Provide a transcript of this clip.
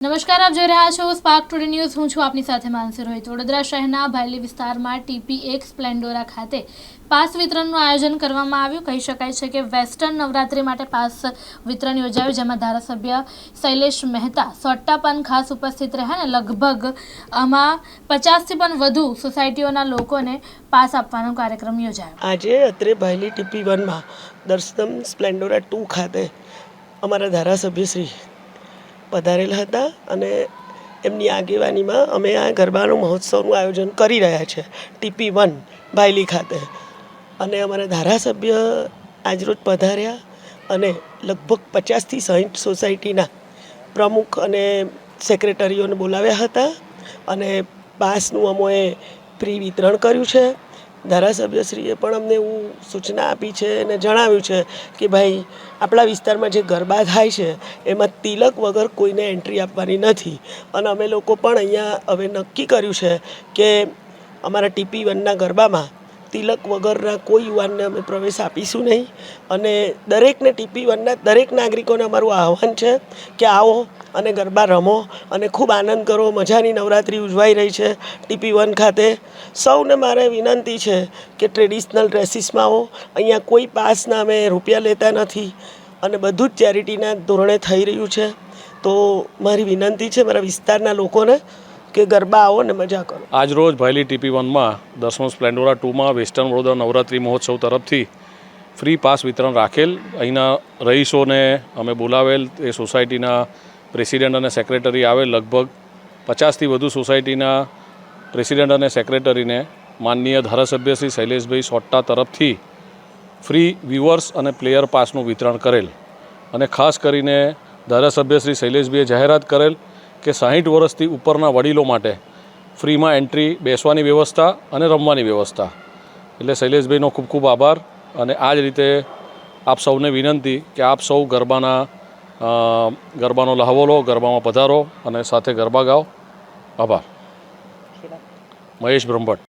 નમસ્કાર, આપ જોઈ રહ્યા છો સ્પાર્ક ટુડે ન્યૂઝ હું છું આપની સાથે માનસી રોહિત. વડોદરા શહેરના ભાયલી વિસ્તારમાં ટીપી એક સ્પ્લેન્ડોરા ખાતે પાસ વિતરણનું આયોજન કરવામાં આવ્યું. કહી શકાય છે કે વેસ્ટર્ન નવરાત્રી માટે પાસ વિતરણ યોજાયું, જેમાં ધારાસભ્ય શૈલેષ મહેતા, સોટ્ટાપન ખાસ ઉપસ્થિત રહ્યા અને લગભગ આમાં પચાસથી પણ વધુ સોસાયટીઓના લોકોને પાસ આપવાનો કાર્યક્રમ યોજાયો. આજે અત્રે ભાયલી ટીપી વનમાં દર્શનમ સ્પ્લેન્ડોરા ટુ ખાતે અમારા ધારાસભ્યશ્રી પધારેલ હતા અને એમની આગેવાનીમાં અમે આ ગરબાનો મહોત્સવનું આયોજન કરી રહ્યા છે, ટીપી વન ભાયલી ખાતે. અને અમારા ધારાસભ્ય આજરોજ પધાર્યા અને લગભગ પચાસથી સાઠ સોસાયટીના પ્રમુખ અને સેક્રેટરીઓને બોલાવ્યા હતા અને પાસનું અમોએ ફ્રી વિતરણ કર્યું છે. ધારાસભ્યશ્રીએ પણ અમને એવું સૂચના આપી છે અને જણાવ્યું છે કે ભાઈ, આપણા વિસ્તારમાં જે ગરબા થાય છે, એમાં તિલક વગર કોઈને એન્ટ્રી આપવાની નથી. અને અમે લોકો પણ અહીંયા હવે નક્કી કર્યું છે કે અમારા ટીપી વનના ગરબામાં તિલક વગરના કોઈ યુવાનને અમે પ્રવેશ આપીશું નહીં. અને દરેકને ટીપી વનના, દરેક નાગરિકોને અમારું આહવાન છે કે આવો અને ગરબા રમો અને ખૂબ આનંદ કરો. મજાની નવરાત્રિ ઉજવાઈ રહી છે ટીપી વન ખાતે. સૌને મારે વિનંતી છે કે ટ્રેડિશનલ ડ્રેસીસમાં આવો. અહીંયા કોઈ પાસના અમે રૂપિયા લેતા નથી અને બધું જ ચેરિટીના ધોરણે થઈ રહ્યું છે. તો મારી વિનંતી છે મારા વિસ્તારના લોકોને કે ગરબા આવો ને મજા કરો. આજરોજ ભાયલી ટીપી વનમાં દસમો સ્પ્લેન્ડોરા ટુમાં વેસ્ટર્ન વડોદરા નવરાત્રિ મહોત્સવ તરફથી ફ્રી પાસ વિતરણ રાખેલ. અહીંના રહીશોને અમે બોલાવેલ, એ સોસાયટીના પ્રેસિડેન્ટ અને સેક્રેટરી આવેલ લગભગ પચાસથી વધુ સોસાયટીના પ્રેસિડેન્ટ અને સેક્રેટરીને. માનનીય ધારાસભ્ય શ્રી શૈલેષભાઈ સોટ્ટા તરફથી ફ્રી વ્યુઅર્સ અને પ્લેયર પાસનું વિતરણ કરેલ. અને ખાસ કરીને ધારાસભ્ય શ્રી શૈલેષભાઈએ જાહેરાત કરેલ કે સાહીઠ વર્ષથી ઉપરના વડીલો માટે ફ્રીમાં એન્ટ્રી બેસવાની વ્યવસ્થા અને રમવાની વ્યવસ્થા. એટલે શૈલેષભાઈનો ખૂબ ખૂબ આભાર અને આ જ રીતે આપ સૌને વિનંતી કે આપ સૌ ગરબાના ગરબાનો લહાવો લો ગરબામાં પધારો અને સાથે ગરબા ગાઓ. આભાર. મહેશ બ્રહ્મભટ્ટ.